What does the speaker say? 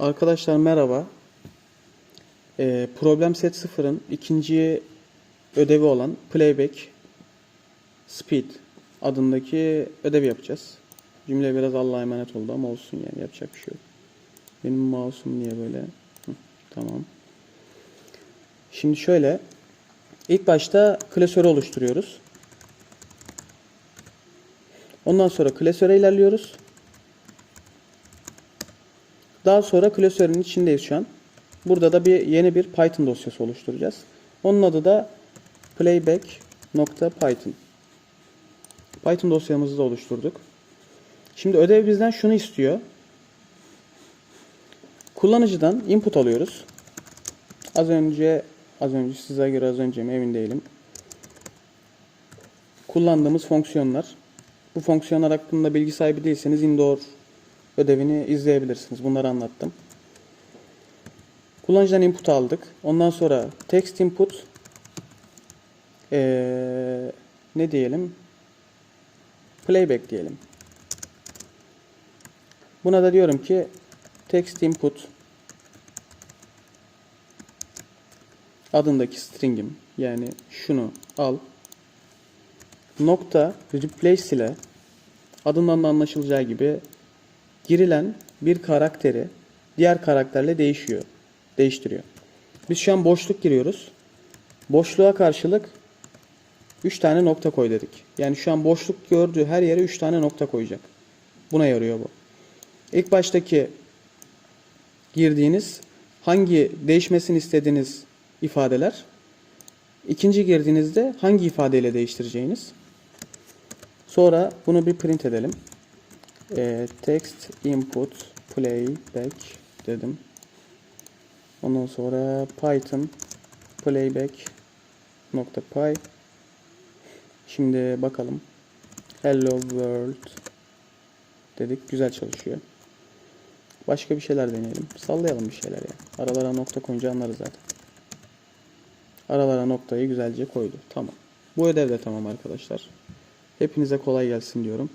Arkadaşlar merhaba. Ee, problem set 0'ın ikinci ödevi olan Playback Speed adındaki ödevi yapacağız. Cümle biraz Allah'a emanet oldu ama olsun yani yapacak bir şey yok. Benim mouse'um niye böyle? Hı, tamam. Şimdi şöyle. İlk başta klasörü oluşturuyoruz. Ondan sonra klasöre ilerliyoruz. Daha sonra klasörün içindeyiz şu an. Burada da bir yeni bir Python dosyası oluşturacağız. Onun adı da playback.python. Python dosyamızı da oluşturduk. Şimdi ödev bizden şunu istiyor. Kullanıcıdan input alıyoruz. Az önce az önce size göre az önce mi emin değilim. Kullandığımız fonksiyonlar. Bu fonksiyonlar hakkında bilgi sahibi değilseniz indoor ödevini izleyebilirsiniz. Bunları anlattım. Kullanıcıdan input aldık. Ondan sonra text input ee, ne diyelim? Playback diyelim. Buna da diyorum ki text input adındaki string'im yani şunu al nokta replace ile adından da anlaşılacağı gibi girilen bir karakteri diğer karakterle değişiyor. Değiştiriyor. Biz şu an boşluk giriyoruz. Boşluğa karşılık 3 tane nokta koy dedik. Yani şu an boşluk gördüğü her yere 3 tane nokta koyacak. Buna yarıyor bu. İlk baştaki girdiğiniz hangi değişmesini istediğiniz ifadeler. İkinci girdiğinizde hangi ifadeyle değiştireceğiniz. Sonra bunu bir print edelim. Ee, text input playback dedim. Ondan sonra Python playback nokta py Şimdi bakalım. Hello world dedik. Güzel çalışıyor. Başka bir şeyler deneyelim. Sallayalım bir şeyler ya. Aralara nokta koyunca anlarız zaten. Aralara noktayı güzelce koydu. Tamam. Bu ödev de tamam arkadaşlar. Hepinize kolay gelsin diyorum.